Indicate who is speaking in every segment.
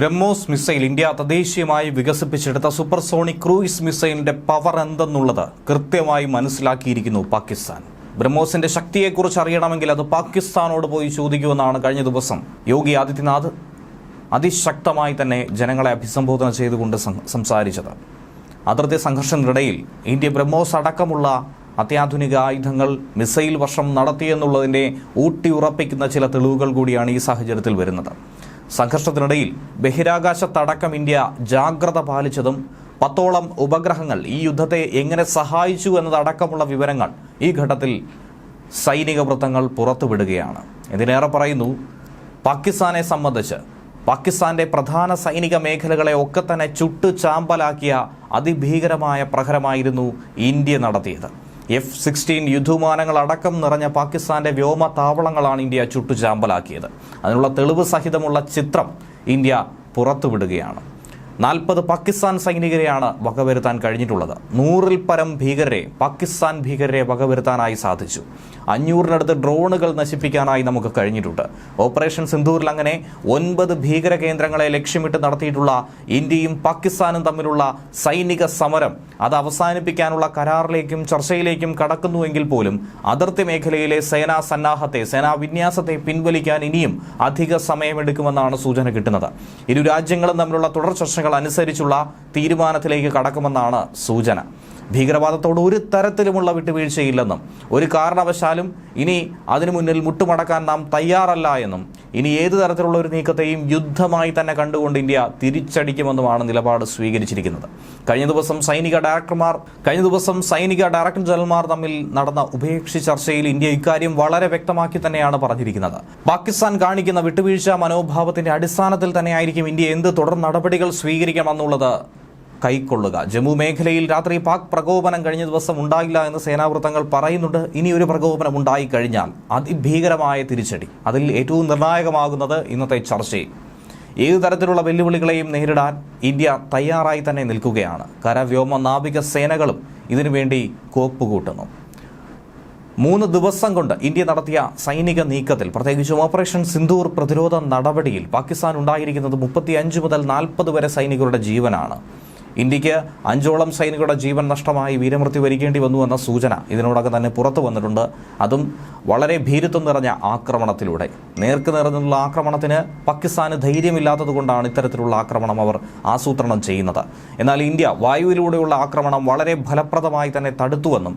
Speaker 1: BrahMos missile India തദ്ദേശീയമായി വികസിപ്പിച്ചെടുത്ത supersonic cruise മിസൈലിന്റെ പവർ എന്തെന്നുള്ളത് കൃത്യമായി മനസ്സിലാക്കിയിരിക്കുന്നു പാകിസ്ഥാൻ ബ്രഹ്മോസിന്റെ ശക്തിയെക്കുറിച്ച് അറിയണമെങ്കിൽ അത് പാകിസ്ഥാനോട് പോയി ചോദിക്കുമെന്നാണ് കഴിഞ്ഞ ദിവസം യോഗി ആദിത്യനാഥ് അതിശക്തമായി തന്നെ ജനങ്ങളെ അഭിസംബോധന ചെയ്തുകൊണ്ട് സംസാരിച്ചത് അതിർത്തി സംഘർഷത്തിനിടയിൽ ഇന്ത്യ ബ്രഹ്മോസ് അടക്കമുള്ള അത്യാധുനിക ആയുധങ്ങൾ മിസൈൽ വർഷം നടത്തിയെന്നുള്ളതിൻ്റെ ഊട്ടിയുറപ്പിക്കുന്ന ചില തെളിവുകൾ കൂടിയാണ് ഈ സാഹചര്യത്തിൽ വരുന്നത് സംഘർഷത്തിനിടയിൽ ബഹിരാകാശ തടക്കം ഇന്ത്യ ജാഗ്രത പാലിച്ചതും പത്തോളം ഉപഗ്രഹങ്ങൾ ഈ യുദ്ധത്തെ എങ്ങനെ സഹായിച്ചു എന്നതടക്കമുള്ള വിവരങ്ങൾ ഈ ഘട്ടത്തിൽ സൈനിക വൃത്തങ്ങൾ പുറത്തുവിടുകയാണ് ഇതിനേറെ പറയുന്നു പാകിസ്ഥാനെ സംബന്ധിച്ച് പാകിസ്ഥാന്റെ പ്രധാന സൈനിക മേഖലകളെ ഒക്കെ തന്നെ ചുട്ടു ചാമ്പലാക്കിയ അതിഭീകരമായ പ്രഹരമായിരുന്നു ഇന്ത്യ നടത്തിയത് എഫ് സിക്സ്റ്റീൻ യുദ്ധവിമാനങ്ങൾ അടക്കം നിറഞ്ഞ പാകിസ്ഥാന്റെ വ്യോമ താവളങ്ങളാണ് ഇന്ത്യ ചുട്ടുചാമ്പലാക്കിയത് അതിനുള്ള തെളിവ് സഹിതമുള്ള ചിത്രം ഇന്ത്യ പുറത്തുവിടുകയാണ് നാൽപ്പത് പാകിസ്ഥാൻ സൈനികരെയാണ് വകവരുത്താൻ കഴിഞ്ഞിട്ടുള്ളത് നൂറിൽ പരം ഭീകരരെ പാകിസ്ഥാൻ ഭീകരരെ വകവരുത്താനായി സാധിച്ചു അഞ്ഞൂറിനടുത്ത് ഡ്രോണുകൾ നശിപ്പിക്കാനായി നമുക്ക് കഴിഞ്ഞിട്ടുണ്ട് ഓപ്പറേഷൻ സിന്ധൂരിൽ അങ്ങനെ ഒൻപത് ഭീകര കേന്ദ്രങ്ങളെ ലക്ഷ്യമിട്ട് നടത്തിയിട്ടുള്ള ഇന്ത്യയും പാകിസ്ഥാനും തമ്മിലുള്ള സൈനിക സമരം അത് അവസാനിപ്പിക്കാനുള്ള കരാറിലേക്കും ചർച്ചയിലേക്കും കടക്കുന്നുവെങ്കിൽ പോലും അതിർത്തി മേഖലയിലെ സേനാ സന്നാഹത്തെ സേനാ വിന്യാസത്തെ പിൻവലിക്കാൻ ഇനിയും അധിക സമയമെടുക്കുമെന്നാണ് സൂചന കിട്ടുന്നത് ഇരു രാജ്യങ്ങളും തമ്മിലുള്ള തുടർ ചർച്ച ചർച്ചകൾ അനുസരിച്ചുള്ള തീരുമാനത്തിലേക്ക് കടക്കുമെന്നാണ് സൂചന ഭീകരവാദത്തോട് ഒരു തരത്തിലുമുള്ള വിട്ടുവീഴ്ചയില്ലെന്നും ഒരു കാരണവശാലും ഇനി അതിനു മുന്നിൽ മുട്ടുമടക്കാൻ നാം തയ്യാറല്ല എന്നും ഇനി ഏതു തരത്തിലുള്ള ഒരു നീക്കത്തെയും യുദ്ധമായി തന്നെ കണ്ടുകൊണ്ട് ഇന്ത്യ തിരിച്ചടിക്കുമെന്നുമാണ് നിലപാട് സ്വീകരിച്ചിരിക്കുന്നത് കഴിഞ്ഞ ദിവസം സൈനിക ഡയറക്ടർമാർ കഴിഞ്ഞ ദിവസം സൈനിക ഡയറക്ടർ ജനറൽമാർ തമ്മിൽ നടന്ന ഉഭയകക്ഷി ചർച്ചയിൽ ഇന്ത്യ ഇക്കാര്യം വളരെ വ്യക്തമാക്കി തന്നെയാണ് പറഞ്ഞിരിക്കുന്നത് പാകിസ്ഥാൻ കാണിക്കുന്ന വിട്ടുവീഴ്ച മനോഭാവത്തിന്റെ അടിസ്ഥാനത്തിൽ തന്നെയായിരിക്കും ഇന്ത്യ എന്ത് തുടർ നടപടികൾ സ്വീകരിക്കണമെന്നുള്ളത് കൈക്കൊള്ളുക ജമ്മു മേഖലയിൽ രാത്രി പാക് പ്രകോപനം കഴിഞ്ഞ ദിവസം ഉണ്ടായില്ല എന്ന് സേനാവൃത്തങ്ങൾ പറയുന്നുണ്ട് ഇനി ഒരു പ്രകോപനം ഉണ്ടായി കഴിഞ്ഞാൽ അതിഭീകരമായ തിരിച്ചടി അതിൽ ഏറ്റവും നിർണായകമാകുന്നത് ഇന്നത്തെ ചർച്ചയിൽ ഏതു തരത്തിലുള്ള വെല്ലുവിളികളെയും നേരിടാൻ ഇന്ത്യ തയ്യാറായി തന്നെ നിൽക്കുകയാണ് കര വ്യോമ നാവിക സേനകളും ഇതിനുവേണ്ടി കോപ്പുകൂട്ടുന്നു മൂന്ന് ദിവസം കൊണ്ട് ഇന്ത്യ നടത്തിയ സൈനിക നീക്കത്തിൽ പ്രത്യേകിച്ചും ഓപ്പറേഷൻ സിന്ധൂർ പ്രതിരോധ നടപടിയിൽ പാകിസ്ഥാൻ ഉണ്ടായിരിക്കുന്നത് മുപ്പത്തിയഞ്ച് മുതൽ നാൽപ്പത് വരെ സൈനികരുടെ ജീവനാണ് ഇന്ത്യക്ക് അഞ്ചോളം സൈനികരുടെ ജീവൻ നഷ്ടമായി വീരമൃത്യു വരിക്കേണ്ടി വന്നു എന്ന സൂചന ഇതിനോടൊക്കെ തന്നെ പുറത്തു വന്നിട്ടുണ്ട് അതും വളരെ ഭീരുത്വം നിറഞ്ഞ ആക്രമണത്തിലൂടെ നേർക്ക് നിറഞ്ഞുള്ള ആക്രമണത്തിന് പാകിസ്ഥാന് ധൈര്യമില്ലാത്തതുകൊണ്ടാണ് ഇത്തരത്തിലുള്ള ആക്രമണം അവർ ആസൂത്രണം ചെയ്യുന്നത് എന്നാൽ ഇന്ത്യ വായുവിലൂടെയുള്ള ആക്രമണം വളരെ ഫലപ്രദമായി തന്നെ തടുത്തുവെന്നും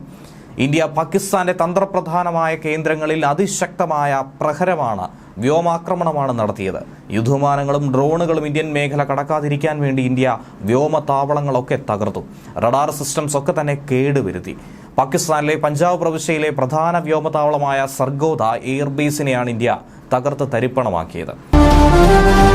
Speaker 1: ഇന്ത്യ പാകിസ്ഥാന്റെ തന്ത്രപ്രധാനമായ കേന്ദ്രങ്ങളിൽ അതിശക്തമായ പ്രഹരമാണ് വ്യോമാക്രമണമാണ് നടത്തിയത് യുദ്ധമാനങ്ങളും ഡ്രോണുകളും ഇന്ത്യൻ മേഖല കടക്കാതിരിക്കാൻ വേണ്ടി ഇന്ത്യ വ്യോമ താവളങ്ങളൊക്കെ തകർത്തു റഡാർ സിസ്റ്റംസ് ഒക്കെ തന്നെ കേടുവരുത്തി പാകിസ്ഥാനിലെ പഞ്ചാബ് പ്രവിശ്യയിലെ പ്രധാന വ്യോമതാവളമായ സർഗോദ എയർബേസിനെയാണ് ഇന്ത്യ തകർത്ത് തരിപ്പണമാക്കിയത്